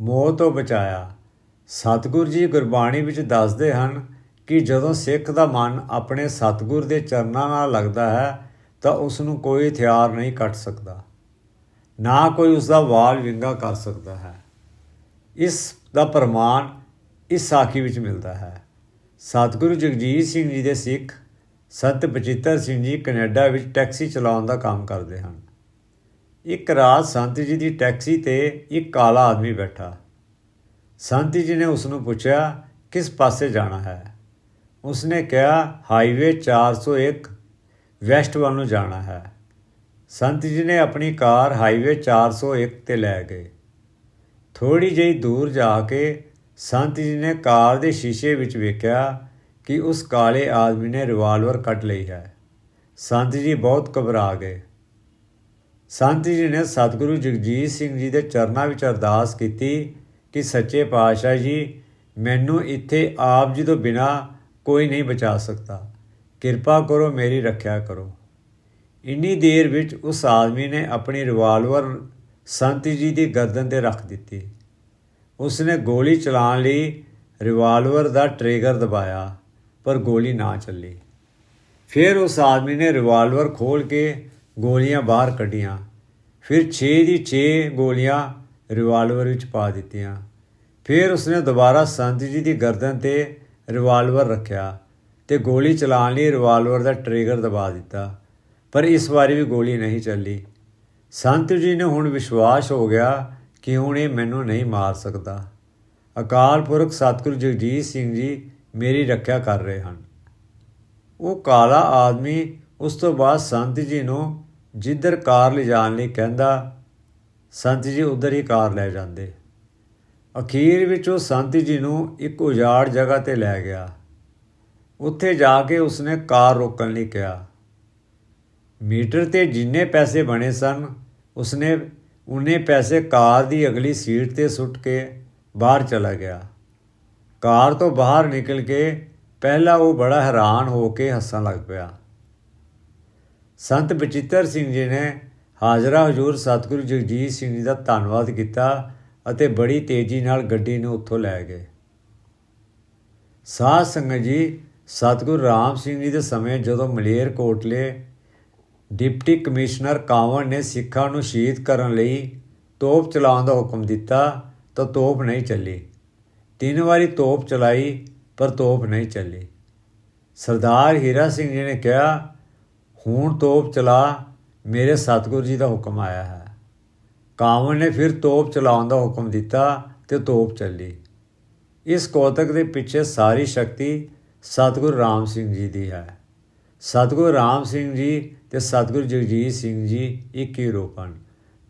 ਮੋਹ ਤੋਂ ਬਚਾਇਆ। ਸਤਿਗੁਰ ਜੀ ਗੁਰਬਾਣੀ ਵਿੱਚ ਦੱਸਦੇ ਹਨ ਕਿ ਜਦੋਂ ਸਿੱਖ ਦਾ ਮਨ ਆਪਣੇ ਸਤਿਗੁਰ ਦੇ ਚਰਨਾਂ ਨਾਲ ਲੱਗਦਾ ਹੈ, ਤਾਂ ਉਸ ਨੂੰ ਕੋਈ ਹਥਿਆਰ ਨਹੀਂ ਕੱਟ ਸਕਦਾ। ਨਾ ਕੋਈ ਉਸ ਦਾ ਵਾਲ ਵਿੰਗਾ ਕਰ ਸਕਦਾ ਹੈ। ਇਸ ਦਾ ਪ੍ਰਮਾਣ ਇਸ ਸਾਖੀ ਵਿੱਚ ਮਿਲਦਾ ਹੈ। ਸਤਿਗੁਰੂ ਜਗਜੀਤ ਸਿੰਘ ਜੀ ਦੇ ਸਿੱਖ ਸੰਤ ਬਚਿੱਤਰ ਸਿੰਘ ਜੀ ਕੈਨੇਡਾ ਵਿੱਚ ਟੈਕਸੀ ਚਲਾਉਣ ਦਾ ਕੰਮ ਕਰਦੇ ਹਨ। ਇੱਕ ਰਾਤ ਸੰਤ ਜੀ ਦੀ ਟੈਕਸੀ ਤੇ ਇੱਕ ਕਾਲਾ ਆਦਮੀ ਬੈਠਾ। ਸੰਤ ਜੀ ਨੇ ਉਸ ਨੂੰ ਪੁੱਛਿਆ, ਕਿਸ ਪਾਸੇ ਜਾਣਾ ਹੈ? ਉਸਨੇ ਕਿਹਾ, ਹਾਈਵੇ 401 ਵੈਸਟ ਵੱਲ ਨੂੰ ਜਾਣਾ ਹੈ। ਸੰਤ ਜੀ ਨੇ ਆਪਣੀ ਕਾਰ ਹਾਈਵੇ 401 ਤੇ ਲੈ ਗਏ। ਥੋੜੀ ਜਿਹੀ ਦੂਰ ਜਾ ਕੇ ਸੰਤ ਜੀ ਨੇ ਕਾਰ ਦੇ ਸ਼ੀਸ਼ੇ ਵਿੱਚ ਵੇਖਿਆ ਕਿ ਉਸ ਕਾਲੇ ਆਦਮੀ ਨੇ ਰਿਵਾਲਵਰ ਕੱਢ ਲਈ ਹੈ। ਸੰਤ ਜੀ ਬਹੁਤ ਘਬਰਾ ਗਏ। ਸੰਤ ਜੀ ਨੇ ਸਤਿਗੁਰੂ ਜਗਜੀਤ ਸਿੰਘ ਜੀ ਦੇ ਚਰਨਾਂ ਵਿੱਚ ਅਰਦਾਸ ਕੀਤੀ ਕਿ ਸੱਚੇ ਪਾਤਸ਼ਾਹ ਜੀ, ਮੈਨੂੰ ਇੱਥੇ ਆਪ ਜੀ ਤੋਂ ਬਿਨਾ ਕੋਈ ਨਹੀਂ ਬਚਾ ਸਕਦਾ। ਕਿਰਪਾ ਕਰੋ, ਮੇਰੀ ਰੱਖਿਆ ਕਰੋ। ਇੰਨੀ ਦੇਰ ਵਿੱਚ ਉਸ ਆਦਮੀ ਨੇ ਆਪਣੀ ਰਿਵਾਲਵਰ ਸੰਤ ਜੀ ਦੀ ਗਰਦਨ ਤੇ ਰੱਖ ਦਿੱਤੀ। ਉਸ ਨੇ ਗੋਲੀ ਚਲਾਉਣ ਲਈ ਰਿਵਾਲਵਰ ਦਾ ਟ੍ਰਿਗਰ ਦਬਾਇਆ, ਪਰ ਗੋਲੀ ਨਾ ਚੱਲੀ। ਫਿਰ ਉਸ ਆਦਮੀ ਨੇ ਰਿਵਾਲਵਰ ਖੋਲ ਕੇ ਗੋਲੀਆਂ ਬਾਹਰ ਕੱਢੀਆਂ। ਫਿਰ 6 ਦੀ 6 ਗੋਲੀਆਂ ਰਿਵਾਲਵਰ ਵਿੱਚ ਪਾ ਦਿੱਤੀਆਂ। ਫਿਰ ਉਸਨੇ ਦੁਬਾਰਾ ਸੰਤ ਜੀ ਦੀ ਗਰਦਨ ਤੇ ਰਿਵਾਲਵਰ ਰੱਖਿਆ ਤੇ ਗੋਲੀ ਚਲਾਉਣ ਲਈ ਰਿਵਾਲਵਰ ਦਾ ਟ੍ਰਿਗਰ ਦਬਾ ਦਿੱਤਾ। ਪਰ ਇਸ ਵਾਰੀ ਵੀ ਗੋਲੀ ਨਹੀਂ ਚੱਲੀ। ਸੰਤ ਜੀ ਨੂੰ ਹੁਣ ਵਿਸ਼ਵਾਸ ਹੋ ਗਿਆ ਕਿ ਹੁਣ ਇਹ ਮੈਨੂੰ ਨਹੀਂ ਮਾਰ ਸਕਦਾ। ਅਕਾਲ ਪੁਰਖ ਸਤਿਗੁਰੂ ਜਗਜੀਤ ਸਿੰਘ ਜੀ ਮੇਰੀ ਰੱਖਿਆ ਕਰ ਰਹੇ ਹਨ। ਉਹ ਕਾਲਾ ਆਦਮੀ ਉਸ ਤੋਂ ਬਾਅਦ ਸੰਤ ਜੀ ਨੂੰ ਜਿੱਧਰ ਕਾਰ ਲਿਜਾਣ ਲਈ ਕਹਿੰਦਾ, ਸੰਤ ਜੀ ਉਧਰ ਹੀ ਕਾਰ ਲੈ ਜਾਂਦੇ। ਅਖੀਰ ਵਿੱਚ ਉਹ ਸੰਤ ਜੀ ਨੂੰ ਇੱਕ ਉਜਾੜ ਜਗ੍ਹਾ ਤੇ ਲੈ ਗਿਆ। ਉੱਥੇ ਜਾ ਕੇ ਉਸਨੇ ਕਾਰ ਰੋਕਣ ਲਈ ਕਿਹਾ। ਮੀਟਰ ਤੇ ਜਿੰਨੇ ਪੈਸੇ ਬਣੇ ਸਨ, ਉਸਨੇ ਉਹਨੇ ਪੈਸੇ ਕਾਰ ਦੀ ਅਗਲੀ ਸੀਟ ਤੇ ਸੁੱਟ ਕੇ ਬਾਹਰ ਚਲਾ ਗਿਆ। ਕਾਰ ਤੋਂ ਬਾਹਰ ਨਿਕਲ ਕੇ ਪਹਿਲਾਂ ਉਹ ਬੜਾ ਹੈਰਾਨ ਹੋ ਕੇ ਹੱਸਣ ਲੱਗ ਪਿਆ। ਸੰਤ ਬਚਿੱਤਰ ਸਿੰਘ ਜੀ ਨੇ ਹਾਜ਼ਰਾ ਹਜੂਰ ਸਤਿਗੁਰੂ ਜਗਜੀਤ ਸਿੰਘ ਜੀ ਦਾ ਧੰਨਵਾਦ ਕੀਤਾ ਅਤੇ ਬੜੀ ਤੇਜ਼ੀ ਨਾਲ ਗੱਡੀ ਨੂੰ ਉੱਥੋਂ ਲੈ ਗਏ। ਸਾਧ ਸੰਗਤ ਜੀ, ਸਤਿਗੁਰੂ ਰਾਮ ਸਿੰਘ ਜੀ ਦੇ ਸਮੇਂ ਜਦੋਂ ਮਲੇਰ ਕੋਟਲੇ ਡਿਪਟੀ ਕਮਿਸ਼ਨਰ ਕਾਵਣ ਨੇ ਸਿੱਖਾਂ ਨੂੰ ਸ਼ਹੀਦ ਕਰਨ ਲਈ ਤੋਪ ਚਲਾਉਣ ਦਾ ਹੁਕਮ ਦਿੱਤਾ, ਤਾਂ ਤੋਪ ਨਹੀਂ ਚੱਲੀ। ਤਿੰਨ ਵਾਰੀ ਤੋਪ ਚਲਾਈ, ਪਰ ਤੋਪ ਨਹੀਂ ਚੱਲੀ। ਸਰਦਾਰ ਹੀਰਾ ਸਿੰਘ ਜੀ ਨੇ ਕਿਹਾ ਹੁਣ ਤੋਪ ਚਲਾ, ਮੇਰੇ ਸਤਿਗੁਰੂ ਜੀ ਦਾ ਹੁਕਮ ਆਇਆ ਹੈ। ਕਾਵਣ ਨੇ ਫਿਰ ਤੋਪ ਚਲਾਉਣ ਦਾ ਹੁਕਮ ਦਿੱਤਾ ਤੇ ਤੋਪ ਚੱਲੀ। ਇਸ ਕੋਤਕ ਦੇ ਪਿੱਛੇ ਸਾਰੀ ਸ਼ਕਤੀ ਸਤਿਗੁਰੂ ਰਾਮ ਸਿੰਘ ਜੀ ਦੀ ਹੈ। ਸਤਿਗੁਰੂ ਰਾਮ ਸਿੰਘ ਜੀ ਤੇ ਸਤਿਗੁਰੂ ਜਗਜੀਤ ਸਿੰਘ ਜੀ ਇੱਕ ਹੀ ਰੂਪ ਹਨ।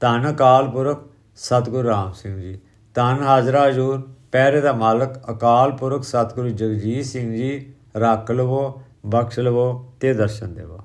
ਧੰਨ ਅਕਾਲ ਪੁਰਖ ਸਤਿਗੁਰੂ ਰਾਮ ਸਿੰਘ ਜੀ, ਧੰਨ ਹਾਜ਼ਰਾ ਹਜ਼ੂਰ ਪਹਿਰੇ ਦਾ ਮਾਲਕ ਅਕਾਲ ਪੁਰਖ ਸਤਿਗੁਰੂ ਜਗਜੀਤ ਸਿੰਘ ਜੀ, ਰੱਖ ਲਵੋ, ਬਖਸ਼ ਲਵੋ ਤੇ ਦਰਸ਼ਨ ਦੇਵੋ।